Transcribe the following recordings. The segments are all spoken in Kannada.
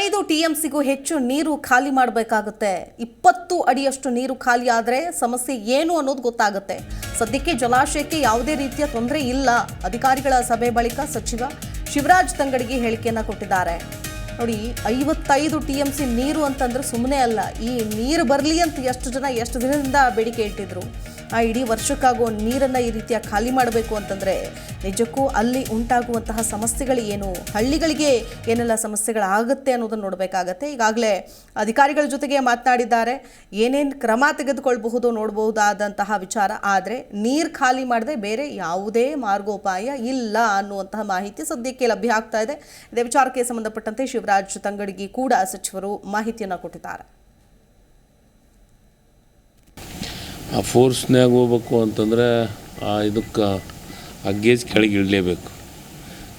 ಐವತ್ತೈದು ಸಿಗೂ ಹೆಚ್ಚು ನೀರು ಖಾಲಿ ಮಾಡಬೇಕಾಗುತ್ತೆ. ಇಪ್ಪತ್ತು ಅಡಿಯಷ್ಟು ನೀರು ಖಾಲಿ ಆದರೆ ಸಮಸ್ಯೆ ಏನು ಅನ್ನೋದು ಗೊತ್ತಾಗುತ್ತೆ. ಸದ್ಯಕ್ಕೆ ಜಲಾಶಯಕ್ಕೆ ಯಾವುದೇ ರೀತಿಯ ತೊಂದರೆ ಇಲ್ಲ. ಅಧಿಕಾರಿಗಳ ಸಭೆ ಬಳಿಕ ಸಚಿವ ಶಿವರಾಜ್ ತಂಗಡಿಗೆ ಹೇಳಿಕೆಯನ್ನ ಕೊಟ್ಟಿದ್ದಾರೆ. ನೋಡಿ, ಐವತ್ತೈದು ಟಿ ಎಂ ಸಿ ನೀರು ಅಂತಂದ್ರೆ ಸುಮ್ಮನೆ ಅಲ್ಲ, ಈ ನೀರು ಬರಲಿ ಅಂತ ಎಷ್ಟು ಜನ ಎಷ್ಟು ದಿನದಿಂದ ಬೇಡಿಕೆ ಇಟ್ಟಿದ್ರು. ಆ, ಇಡೀ ವರ್ಷಕ್ಕಾಗೋ ನೀರನ್ನು ಈ ರೀತಿಯ ಖಾಲಿ ಮಾಡಬೇಕು ಅಂತಂದರೆ ನಿಜಕ್ಕೂ ಅಲ್ಲಿ ಉಂಟಾಗುವಂತಹ ಸಮಸ್ಯೆಗಳು ಏನು? ಹಳ್ಳಿಗಳಿಗೆ ಏನೆಲ್ಲ ಸಮಸ್ಯೆಗಳಾಗುತ್ತೆ ಅನ್ನೋದನ್ನು ನೋಡಬೇಕಾಗತ್ತೆ. ಈಗಾಗಲೇ ಅಧಿಕಾರಿಗಳ ಜೊತೆಗೆ ಮಾತನಾಡಿದ್ದಾರೆ. ಏನೇನು ಕ್ರಮ ತೆಗೆದುಕೊಳ್ಬಹುದು ನೋಡಬಹುದಾದಂತಹ ವಿಚಾರ. ಆದರೆ ನೀರು ಖಾಲಿ ಮಾಡದೆ ಬೇರೆ ಯಾವುದೇ ಮಾರ್ಗೋಪಾಯ ಇಲ್ಲ ಅನ್ನುವಂತಹ ಮಾಹಿತಿ ಸದ್ಯಕ್ಕೆ ಲಭ್ಯ ಆಗ್ತಾ ಇದೆ. ಇದೇ ವಿಚಾರಕ್ಕೆ ಸಂಬಂಧಪಟ್ಟಂತೆ ಶಿವರಾಜ್ ತಂಗಡಿಗೆ ಕೂಡ ಸಚಿವರು ಮಾಹಿತಿಯನ್ನು ಕೊಟ್ಟಿದ್ದಾರೆ. ಆ ಫೋರ್ಸ್ನಾಗ ಹೋಗ್ಬೇಕು ಅಂತಂದರೆ ಆ ಇದಕ್ಕೆ ಆ ಗೇಜ್ ಕೆಳಗೆ ಇಳಲೇಬೇಕು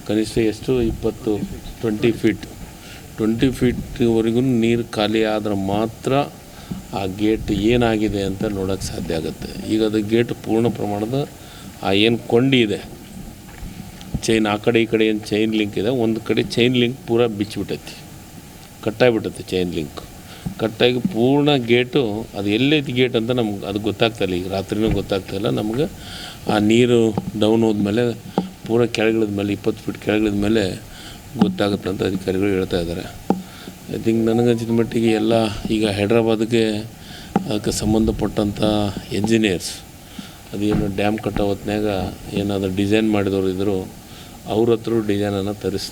ಕನಿಷ್ಠ ಎಷ್ಟು? ಇಪ್ಪತ್ತು ಟ್ವೆಂಟಿ ಫೀಟ್ ಟ್ವೆಂಟಿ ಫೀಟ್ವರೆಗೂ ನೀರು ಖಾಲಿ ಆದ್ರೆ ಮಾತ್ರ ಆ ಗೇಟ್ ಏನಾಗಿದೆ ಅಂತ ನೋಡೋಕ್ಕೆ ಸಾಧ್ಯ ಆಗುತ್ತೆ. ಈಗ ಅದು ಗೇಟ್ ಪೂರ್ಣ ಪ್ರಮಾಣದ ಆ ಏನು ಕೊಂಡಿ ಇದೆ ಚೈನ್ ಆ ಕಡೆ ಈ ಕಡೆ ಏನು ಚೈನ್ ಲಿಂಕ್ ಇದೆ, ಒಂದು ಕಡೆ ಚೈನ್ ಲಿಂಕ್ ಪೂರ ಬಿಚ್ಚಿಬಿಟ್ಟೈತಿ. ಕಟ್ಟಾಗಿಬಿಟ್ಟೈತಿ ಚೈನ್ ಲಿಂಕ್ ಕಟ್ಟಾಗಿ ಪೂರ್ಣ ಗೇಟು ಅದು ಎಲ್ಲೈತಿ ಗೇಟ್ ಅಂತ ನಮ್ಗೆ ಅದು ಗೊತ್ತಾಗ್ತಾಯಿಲ್ಲ ಈಗ ರಾತ್ರಿನೂ ಗೊತ್ತಾಗ್ತಾಯಿಲ್ಲ ನಮ್ಗೆ ಆ ನೀರು ಡೌನ್ ಹೋದ್ಮೇಲೆ, ಪೂರ ಕೆಳಗಿಳಿದ ಮೇಲೆ, ಇಪ್ಪತ್ತು ಫೀಟ್ ಕೆಳಗಿಳಿದ ಮೇಲೆ ಗೊತ್ತಾಗುತ್ತೆ ಅಂತ ಅಧಿಕಾರಿಗಳು ಹೇಳ್ತಾ ಇದ್ದಾರೆ. ಐ ಥಿಂಕ್ ನನಗನ್ಸಿದ ಮಟ್ಟಿಗೆ ಎಲ್ಲ ಈಗ ಹೈದ್ರಾಬಾದ್ಗೆ ಅದಕ್ಕೆ ಸಂಬಂಧಪಟ್ಟಂಥ ಎಂಜಿನಿಯರ್ಸ್ ಅದೇನು ಡ್ಯಾಮ್ ಕಟ್ಟೋ ಹೊತ್ನ್ಯಾಗ ಏನಾದರೂ ಡಿಸೈನ್ ಮಾಡಿದವರು ಇದ್ದರು ಅವ್ರ ಹತ್ರ ಡಿಸೈನನ್ನು ತರಿಸ್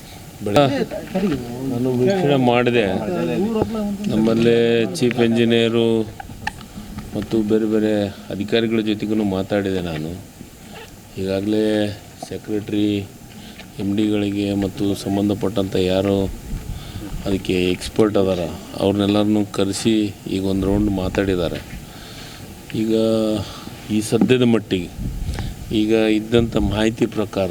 ನಾನು ವೀಕ್ಷಣೆ ಮಾಡಿದೆ. ನಮ್ಮಲ್ಲಿ ಚೀಫ್ ಇಂಜಿನಿಯರು ಮತ್ತು ಬೇರೆ ಬೇರೆ ಅಧಿಕಾರಿಗಳ ಜೊತೆಗೂ ಮಾತಾಡಿದೆ ನಾನು. ಈಗಾಗಲೇ ಸೆಕ್ರೆಟ್ರಿ ಎಂ ಡಿಗಳಿಗೆ ಮತ್ತು ಸಂಬಂಧಪಟ್ಟಂಥ ಯಾರು ಅದಕ್ಕೆ ಎಕ್ಸ್ಪರ್ಟ್ ಅದಾರ ಅವ್ರನ್ನೆಲ್ಲರನ್ನೂ ಕರೆಸಿ ಈಗ ಒಂದು ರೌಂಡ್ ಮಾತಾಡಿದ್ದಾರೆ. ಈಗ ಈ ಸದ್ಯದ ಮಟ್ಟಿಗೆ ಈಗ ಇದ್ದಂಥ ಮಾಹಿತಿ ಪ್ರಕಾರ